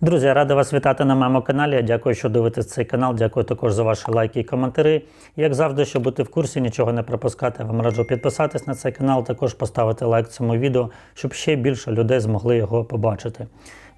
Друзі, я радий вас вітати на моєму каналі. Я Дякую, що дивитесь цей канал. Дякую також за ваші лайки і коментарі. Як завжди, щоб бути в курсі, нічого не пропускати, вам раджу підписатись на цей канал, також поставити лайк цьому відео, щоб ще більше людей змогли його побачити.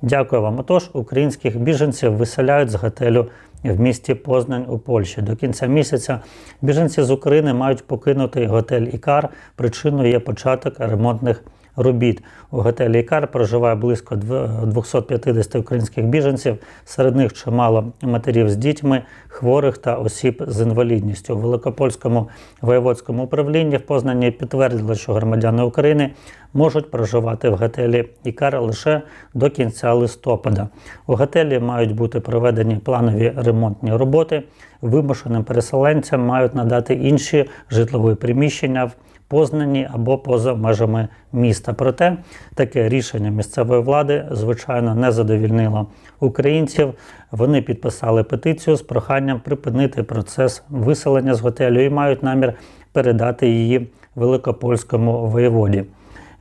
Дякую вам. Отож, українських біженців виселяють з готелю в місті Познань у Польщі. До кінця місяця біженці з України мають покинути готель Ікар. Причиною є початок ремонтних робіт. У готелі Ікар проживає близько дв- 250 українських біженців. Серед них чимало матерів з дітьми, хворих та осіб з інвалідністю. У Великопольському воєводському управлінні в Познані підтвердили, що громадяни України можуть проживати в готелі Ікар лише до кінця листопада. У готелі мають бути проведені планові ремонтні роботи. Вимушеним переселенцям мають надати інші житлові приміщення в Познані або поза межами міста. Проте таке рішення місцевої влади, звичайно, не задовільнило українців. Вони підписали петицію з проханням припинити процес виселення з готелю і мають намір передати її великопольському воєводі.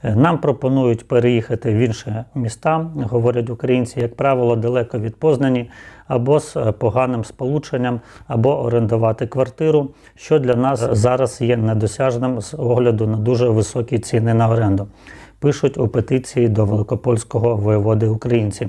Нам пропонують переїхати в інші міста, говорять українці, як правило, далеко від Познані, або з е, поганим сполученням, або орендувати квартиру, що для нас зараз є недосяжним з огляду на дуже високі ціни на оренду. Пишуть у петиції до великопольського воєводи українці.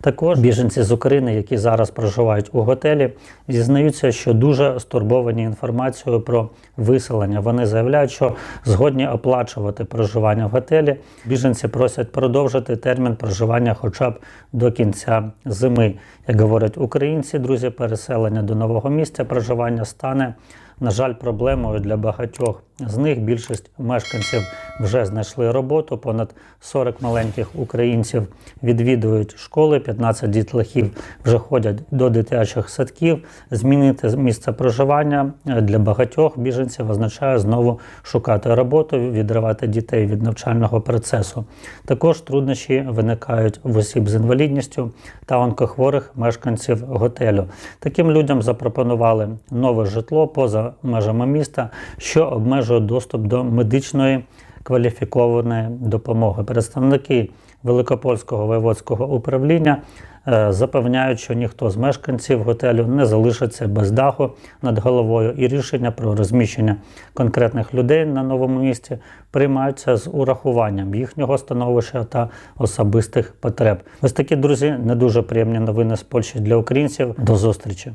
Також біженці з України, які зараз проживають у готелі, зізнаються, що дуже стурбовані інформацією про виселення. Вони заявляють, що згодні оплачувати проживання в готелі. Біженці просять продовжити термін проживання хоча б до кінця зими. Як говорять українці, друзі, переселення до нового місця проживання стане. На жаль, проблемою для багатьох з них більшість мешканців вже знайшли роботу. Понад 40 маленьких українців відвідують школи, 15 дітлахів вже ходять до дитячих садків. Змінити місце проживання е, для багатьох біженців означає знову шукати роботу, відривати дітей від навчального процесу. Також труднощі виникають в осіб з інвалідністю та онкохворих мешканців готелю. Таким людям запропонували нове житло поза межами міста, що обмежує доступ до медичної кваліфікованої допомоги. Представники Великопольського воєводського управління е, запевняють, що ніхто з мешканців готелю не залишиться без даху над головою, і рішення про розміщення конкретних людей на новому місці приймаються з урахуванням їхнього становища та особистих потреб. Ось такі друзі, не дуже приємні новини з Польщі для українців. До зустрічі.